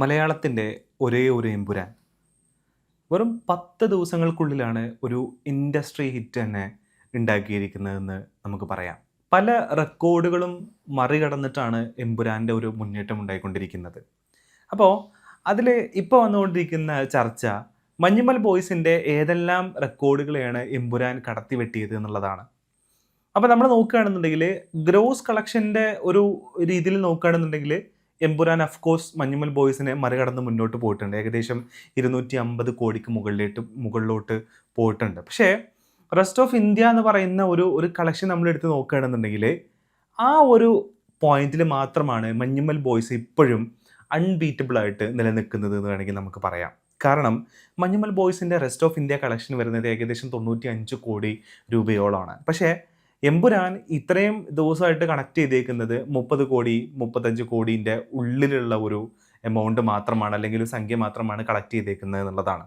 മലയാളത്തിന്റെ ഒരേ ഒരു എമ്പുരാൻ. വെറും പത്ത് ദിവസങ്ങൾക്കുള്ളിലാണ് ഒരു ഇൻഡസ്ട്രി ഹിറ്റ് തന്നെ ഉണ്ടാക്കിയിരിക്കുന്നതെന്ന് നമുക്ക് പറയാം. പല റെക്കോർഡുകളും മറികടന്നിട്ടാണ് എമ്പുരാന്റെ ഒരു മുന്നേറ്റം ഉണ്ടായിക്കൊണ്ടിരിക്കുന്നത്. അപ്പോൾ അതിൽ ഇപ്പോൾ വന്നുകൊണ്ടിരിക്കുന്ന ചർച്ച മഞ്ഞുമൽ ബോയ്സിന്റെ ഏതെല്ലാം റെക്കോർഡുകളെയാണ് എമ്പുരാൻ കടത്തിവെട്ടിയത് എന്നുള്ളതാണ്. അപ്പോൾ നമ്മൾ നോക്കുകയാണെന്നുണ്ടെങ്കിൽ ഗ്രോസ് കളക്ഷന്റെ ഒരു രീതിയിൽ നോക്കുകയാണെന്നുണ്ടെങ്കിൽ എമ്പുരാൻ അഫ്കോഴ്സ് മഞ്ഞുമൽ ബോയ്സിനെ മറികടന്ന് മുന്നോട്ട് പോയിട്ടുണ്ട്. ഏകദേശം ഇരുന്നൂറ്റി അമ്പത് കോടിക്ക് മുകളിലോട്ട് മുകളിലോട്ട് പോയിട്ടുണ്ട്. പക്ഷേ റെസ്റ്റ് ഓഫ് ഇന്ത്യ എന്ന് പറയുന്ന ഒരു ഒരു കളക്ഷൻ നമ്മൾ എടുത്ത് നോക്കുകയാണെന്നുണ്ടെങ്കിൽ ആ ഒരു പോയിന്റിൽ മാത്രമാണ് മഞ്ഞുമൽ ബോയ്സ് ഇപ്പോഴും അൺബീറ്റബിൾ ആയിട്ട് നിലനിൽക്കുന്നത് എന്ന് വേണമെങ്കിൽ നമുക്ക് പറയാം. കാരണം മഞ്ഞുമൽ ബോയ്സിന്റെ റെസ്റ്റ് ഓഫ് ഇന്ത്യ കളക്ഷൻ വരുന്നത് ഏകദേശം തൊണ്ണൂറ്റി അഞ്ച് കോടി രൂപയോളമാണ്. പക്ഷേ എമ്പുരാൻ ഇത്രയും ദിവസമായിട്ട് കണക്ട് ചെയ്തേക്കുന്നത് മുപ്പത് കോടി മുപ്പത്തഞ്ച് കോടിന്റെ ഉള്ളിലുള്ള ഒരു എമൗണ്ട് മാത്രമാണ് അല്ലെങ്കിൽ ഒരു സംഖ്യ മാത്രമാണ് കളക്ട് ചെയ്തേക്കുന്നത് എന്നുള്ളതാണ്.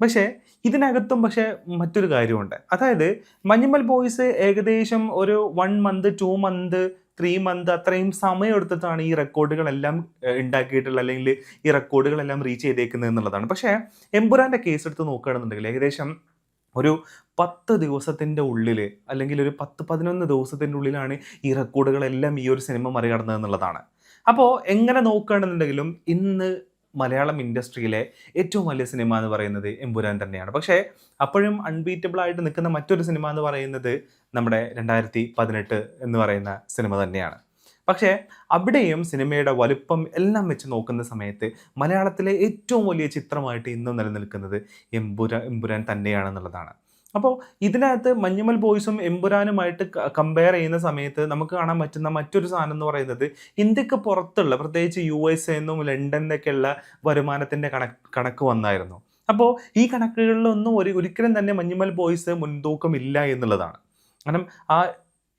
പക്ഷേ ഇതിനകത്തും പക്ഷേ മറ്റൊരു കാര്യമുണ്ട്. അതായത് മഞ്ഞുമൽ ബോയ്സ് ഏകദേശം ഒരു one month two month three month അത്രയും സമയം എടുത്തിട്ടാണ് ഈ റെക്കോർഡുകളെല്ലാം ഉണ്ടാക്കിയിട്ടുള്ള അല്ലെങ്കിൽ ഈ റെക്കോർഡുകളെല്ലാം റീച്ച് ചെയ്തേക്കുന്നത് എന്നുള്ളതാണ്. പക്ഷേ എമ്പുരാന്റെ കേസ് എടുത്ത് നോക്കുകയാണെന്നുണ്ടെങ്കിൽ ഏകദേശം ഒരു പത്ത് ദിവസത്തിന്റെ ഉള്ളിൽ അല്ലെങ്കിൽ ഒരു പത്ത് പതിനൊന്ന് ദിവസത്തിന്റെ ഉള്ളിലാണ് ഈ റെക്കോർഡുകളെല്ലാം ഈ ഒരു സിനിമ മറികടന്നത് എന്നുള്ളതാണ്. അപ്പോൾ എങ്ങനെ നോക്കുകയാണെന്നുണ്ടെങ്കിലും ഇന്ന് മലയാളം ഇൻഡസ്ട്രിയിലെ ഏറ്റവും വലിയ സിനിമ എന്ന് പറയുന്നത് എമ്പുരാൻ തന്നെയാണ്. പക്ഷേ അപ്പോഴും അൺബീറ്റബിൾ ആയിട്ട് നിൽക്കുന്ന മറ്റൊരു സിനിമ എന്ന് പറയുന്നത് നമ്മുടെ രണ്ടായിരത്തി പതിനെട്ട് എന്ന് പറയുന്ന സിനിമ തന്നെയാണ്. പക്ഷേ അവിടെയും സിനിമയുടെ വലുപ്പം എല്ലാം വെച്ച് നോക്കുന്ന സമയത്ത് മലയാളത്തിലെ ഏറ്റവും വലിയ ചിത്രമായിട്ട് ഇന്നും നിലനിൽക്കുന്നത് എമ്പുര എമ്പുരാൻ തന്നെയാണെന്നുള്ളതാണ്. അപ്പോൾ ഇതിനകത്ത് മഞ്ഞുമൽ ബോയ്സും എമ്പുരാനുമായിട്ട് കമ്പയർ ചെയ്യുന്ന സമയത്ത് നമുക്ക് കാണാൻ പറ്റുന്ന മറ്റൊരു സാധനം എന്ന് പറയുന്നത് ഇന്ത്യയ്ക്ക് പുറത്തുള്ള പ്രത്യേകിച്ച് യു എസ് എന്നും ലണ്ടനിലൊക്കെയുള്ള വരുമാനത്തിന്റെ കണക്ക് കണക്ക് വന്നായിരുന്നു. അപ്പോൾ ഈ കണക്കുകളിലൊന്നും ഒരു ഒരിക്കലും തന്നെ മഞ്ഞുമൽ ബോയ്സ് മുൻതൂക്കമില്ല എന്നുള്ളതാണ്. കാരണം ആ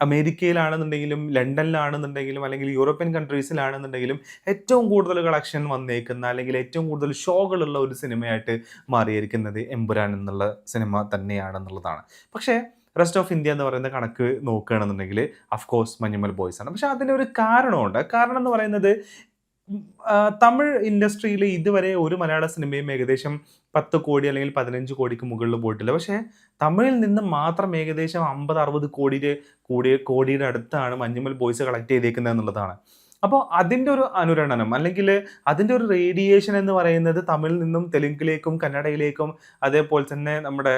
അമേരിക്കയിലാണെന്നുണ്ടെങ്കിലും ലണ്ടനിലാണെന്നുണ്ടെങ്കിലും അല്ലെങ്കിൽ യൂറോപ്യൻ കൺട്രീസിലാണെന്നുണ്ടെങ്കിലും ഏറ്റവും കൂടുതൽ കളക്ഷൻ വന്നേക്കുന്ന അല്ലെങ്കിൽ ഏറ്റവും കൂടുതൽ ഷോകളുള്ള ഒരു സിനിമയായിട്ട് മാറിയിരിക്കുന്നത് എമ്പുരാൻ എന്നുള്ള സിനിമ തന്നെയാണെന്നുള്ളതാണ്. പക്ഷേ റെസ്റ്റ് ഓഫ് ഇന്ത്യ എന്ന് പറയുന്ന കണക്ക് നോക്കുകയാണെന്നുണ്ടെങ്കിൽ അഫ്കോഴ്സ് മഞ്ഞുമൽ ബോയ്സ് ആണ്. പക്ഷേ അതിനൊരു കാരണമുണ്ട്. കാരണം എന്ന് പറയുന്നത് തമിഴ് ഇൻഡസ്ട്രിയിൽ ഇതുവരെ ഒരു മലയാള സിനിമയും ഏകദേശം പത്ത് കോടി അല്ലെങ്കിൽ പതിനഞ്ച് കോടിക്ക് മുകളിൽ പോയിട്ടില്ല. പക്ഷേ തമിഴിൽ നിന്ന് മാത്രം ഏകദേശം അമ്പത് അറുപത് കോടിയിൽ കോടി കോടിയുടെ അടുത്താണ് മഞ്ഞുമൽ ബോയ്സ് കളക്ട് ചെയ്തേക്കുന്നത് എന്നുള്ളതാണ്. അപ്പോൾ അതിന്റെ ഒരു അനുരണനം അല്ലെങ്കിൽ അതിന്റെ ഒരു റേഡിയേഷൻ എന്ന് പറയുന്നത് തമിഴിൽ നിന്നും തെലുങ്കിലേക്കും കന്നഡയിലേക്കും അതേപോലെ തന്നെ നമ്മുടെ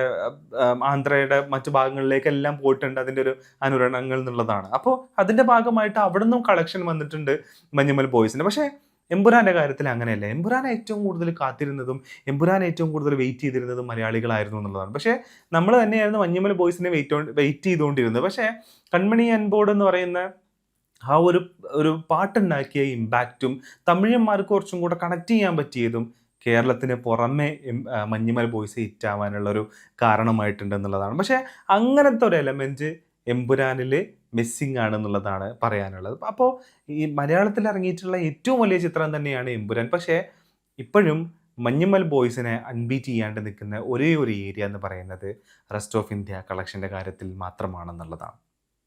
ആന്ധ്രയുടെ മറ്റു ഭാഗങ്ങളിലേക്കെല്ലാം പോയിട്ടുണ്ട് അതിന്റെ ഒരു അനുരണങ്ങൾ എന്നുള്ളതാണ്. അപ്പോൾ അതിന്റെ ഭാഗമായിട്ട് അവിടെ നിന്നും കളക്ഷൻ വന്നിട്ടുണ്ട് മഞ്ഞുമൽ ബോയ്സിന് പക്ഷേ എമ്പുരാന്റെ കാര്യത്തിൽ അങ്ങനെയല്ല. എമ്പുരാൻ ഏറ്റവും കൂടുതൽ കാത്തിരുന്നതും എമ്പുരാൻ ഏറ്റവും കൂടുതൽ വെയിറ്റ് ചെയ്തിരുന്നതും മലയാളികളായിരുന്നു എന്നുള്ളതാണ്. പക്ഷേ നമ്മൾ തന്നെയായിരുന്നു മഞ്ഞുമൽ ബോയ്സിനെ വെയിറ്റ് വെയിറ്റ് ചെയ്തുകൊണ്ടിരുന്നത്. പക്ഷേ കൺമണി അൻബോർഡ് എന്ന് പറയുന്ന ആ ഒരു ഒരു പാട്ടുണ്ടാക്കിയ ഇമ്പാക്റ്റും തമിഴന്മാർക്ക് കുറച്ചും കൂടെ കണക്ട് ചെയ്യാൻ പറ്റിയതും കേരളത്തിന് പുറമെ മഞ്ഞുമൽ ബോയ്സ് കാരണമായിട്ടുണ്ട് എന്നുള്ളതാണ് പക്ഷേ അങ്ങനത്തെ ഒരു എലമെന്റ് എമ്പുരാനിൽ മിസ്സിങ് ആണെന്നുള്ളതാണ് പറയാനുള്ളത്. അപ്പോൾ ഈ മലയാളത്തിൽ ഇറങ്ങിയിട്ടുള്ള ഏറ്റവും വലിയ ചിത്രം തന്നെയാണ് എമ്പുരാൻ. പക്ഷേ ഇപ്പോഴും മഞ്ഞുമൽ ബോയ്സിനെ അൺബീറ്റ് ചെയ്യാണ്ട് നിൽക്കുന്ന ഒരേ ഒരു ഏരിയ എന്ന് പറയുന്നത് റെസ്റ്റ് ഓഫ് ഇന്ത്യ കളക്ഷന്റെ കാര്യത്തിൽ മാത്രമാണെന്നുള്ളതാണ്.